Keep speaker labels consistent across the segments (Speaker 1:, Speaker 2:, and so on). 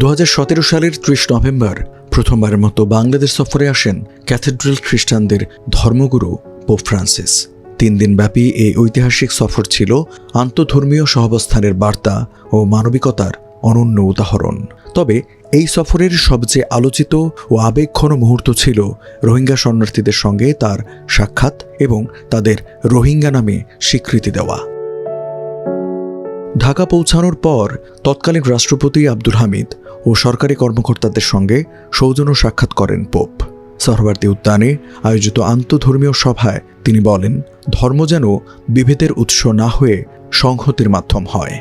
Speaker 1: দু হাজার সতেরো সালের ত্রিশ নভেম্বর প্রথমবারের মতো বাংলাদেশ সফরে আসেন ক্যাথেড্রাল খ্রিস্টানদের ধর্মগুরু পোপ ফ্রান্সিস। তিন দিনব্যাপী এই ঐতিহাসিক সফর ছিল আন্তধর্মীয় সহাবস্থানের বার্তা ও মানবিকতার অনন্য উদাহরণ। তবে এই সফরের সবচেয়ে আলোচিত ও আবেগঘন মুহূর্ত ছিল রোহিঙ্গা শরণার্থীদের সঙ্গে তার সাক্ষাৎ এবং তাদের রোহিঙ্গা নামে স্বীকৃতি দেওয়া। ঢাকা পৌঁছানোর পর তৎকালীন রাষ্ট্রপতি আব্দুল হামিদ ও সরকারি কর্মকর্তাদের সঙ্গে সৌজন্য সাক্ষাৎ করেন পোপ। সহবার্তী উদ্যানে আয়োজিত আন্তধর্মীয় সভায় তিনি বলেন, ধর্ম যেন বিভেদের উৎস না হয়ে সংহতির মাধ্যম হয়।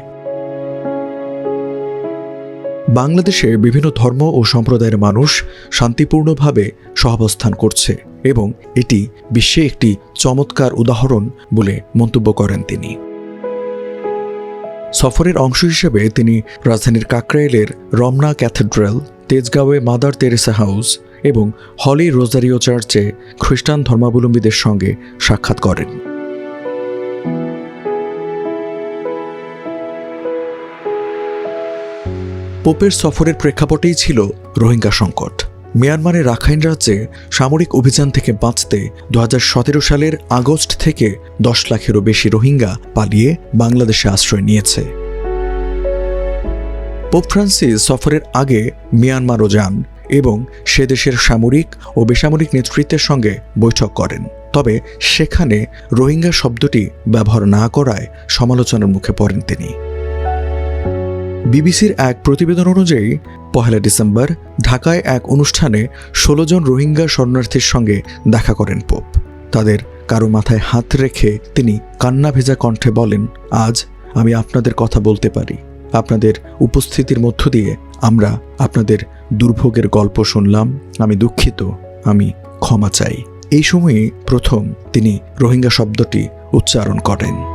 Speaker 1: বাংলাদেশে বিভিন্ন ধর্ম ও সম্প্রদায়ের মানুষ শান্তিপূর্ণভাবে সহাবস্থান করছে এবং এটি বিশ্বে একটি চমৎকার উদাহরণ বলে মন্তব্য করেন তিনি। সফরের অংশ হিসেবে তিনি রাজধানীর কাকরাইলের রমনা ক্যাথেড্রাল, তেজগাঁওয়ে মাদার তেরেসা হাউস এবং হলি রোজারিও চার্চে খ্রিস্টান ধর্মাবলম্বীদের সঙ্গে সাক্ষাৎ করেন। পোপের সফরের প্রেক্ষাপটেই ছিল রোহিঙ্গা সংকট। মিয়ানমারের রাখাইন রাজ্যে সামরিক অভিযান থেকে বাঁচতে দু হাজার সতেরো সালের আগস্ট থেকে দশ লাখেরও বেশি রোহিঙ্গা পালিয়ে বাংলাদেশে আশ্রয় নিয়েছে। পোপ ফ্রান্সিস সফরের আগে মিয়ানমারও যান এবং সে দেশের সামরিক ও বেসামরিক নেতৃত্বের সঙ্গে বৈঠক করেন। তবে সেখানে রোহিঙ্গা শব্দটি ব্যবহার না করায় সমালোচনার মুখে পড়েন তিনি। বিবিসির এক প্রতিবেদন অনুযায়ী, পহেলা ডিসেম্বর ঢাকায় এক অনুষ্ঠানে ষোলো জন রোহিঙ্গা শরণার্থীর সঙ্গে দেখা করেন পোপ। তাদের কারও মাথায় হাত রেখে তিনি কান্না ভেজা কণ্ঠে বলেন, আজ আমি আপনাদের কথা বলতে পারি। আপনাদের উপস্থিতির মধ্য দিয়ে আমরা আপনাদের দুর্ভোগের গল্প শুনলাম। আমি দুঃখিত। আমি ক্ষমা চাই। এই সময়ে প্রথম তিনি রোহিঙ্গা শব্দটি উচ্চারণ করেন।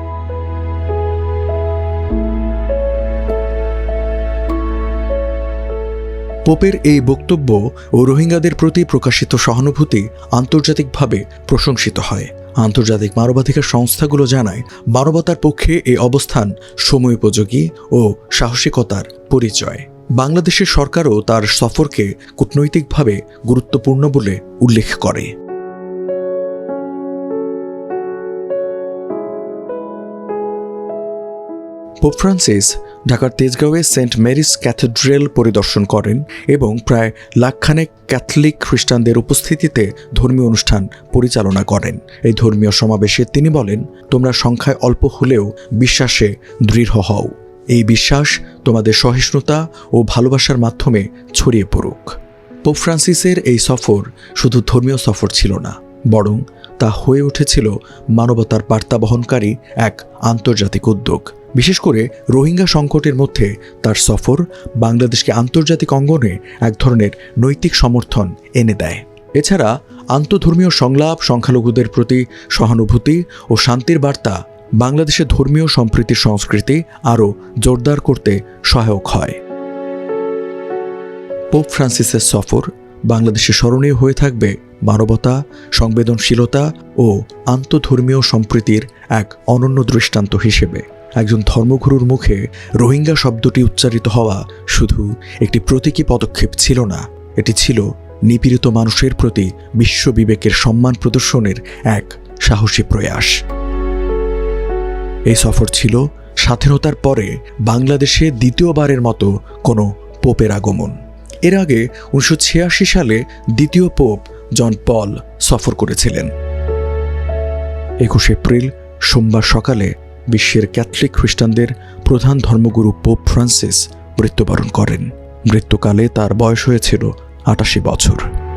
Speaker 1: পোপের এই বক্তব্য ও রোহিঙ্গাদের প্রতি প্রকাশিত সহানুভূতি আন্তর্জাতিকভাবে প্রশংসিত হয়। আন্তর্জাতিক মানবাধিকার সংস্থাগুলো জানায়, মানবতার পক্ষে এই অবস্থান সময়োপযোগী ও সাহসিকতার পরিচয়। বাংলাদেশের সরকারও তার সফরকে কূটনৈতিকভাবে গুরুত্বপূর্ণ বলে উল্লেখ করে। পোপ ফ্রান্সিস ঢাকার তেজগাঁওয়ে সেন্ট মেরিস ক্যাথেড্রেল পরিদর্শন করেন এবং প্রায় লাখখানেক ক্যাথলিক খ্রিস্টানদের উপস্থিতিতে ধর্মীয় অনুষ্ঠান পরিচালনা করেন। এই ধর্মীয় সমাবেশে তিনি বলেন, তোমরা সংখ্যায় অল্প হলেও বিশ্বাসে দৃঢ় হও। এই বিশ্বাস তোমাদের সহিষ্ণুতা ও ভালোবাসার মাধ্যমে ছড়িয়ে পড়ুক। পোপ ফ্রান্সিসের এই সফর শুধু ধর্মীয় সফর ছিল না, বরং তা হয়ে উঠেছিল মানবতার বার্তা বহনকারী এক আন্তর্জাতিক উদ্যোগ। বিশেষ করে রোহিঙ্গা সংকটের মধ্যে তার সফর বাংলাদেশকে আন্তর্জাতিক অঙ্গনে এক ধরনের নৈতিক সমর্থন এনে দেয়। এছাড়া আন্তধর্মীয় সংলাপ, সংখ্যালঘুদের প্রতি সহানুভূতি ও শান্তির বার্তা বাংলাদেশে ধর্মীয় সম্প্রীতির সংস্কৃতি আরও জোরদার করতে সহায়ক হয়। পোপ ফ্রান্সিসের সফর বাংলাদেশে স্মরণীয় হয়ে থাকবে মানবতা, সংবেদনশীলতা ও আন্তধর্মীয় সম্প্রীতির এক অনন্য দৃষ্টান্ত হিসেবে। একজন ধর্মগুরুর মুখে রোহিঙ্গা শব্দটি উচ্চারিত হওয়া শুধু একটি প্রতীকী পদক্ষেপ ছিল না, এটি ছিল নিপীড়িত মানুষের প্রতি বিশ্ব বিবেকের সম্মান প্রদর্শনের এক সাহসী প্রয়াস। এই সফর ছিল স্বাধীনতার পরে বাংলাদেশে দ্বিতীয়বারের মতো কোনো পোপের আগমন। এর আগে উনিশশো ছিয়াশি সালে দ্বিতীয় পোপ জন পল সফর করেছিলেন। একুশ এপ্রিল, সোমবার সকালে বিশ্বের ক্যাথলিক খ্রিস্টানদের প্রধান ধর্মগুরু পোপ ফ্রান্সিস মৃত্যুবরণ করেন। মৃত্যুকালে তার বয়স হয়েছিল আটাশি বছর।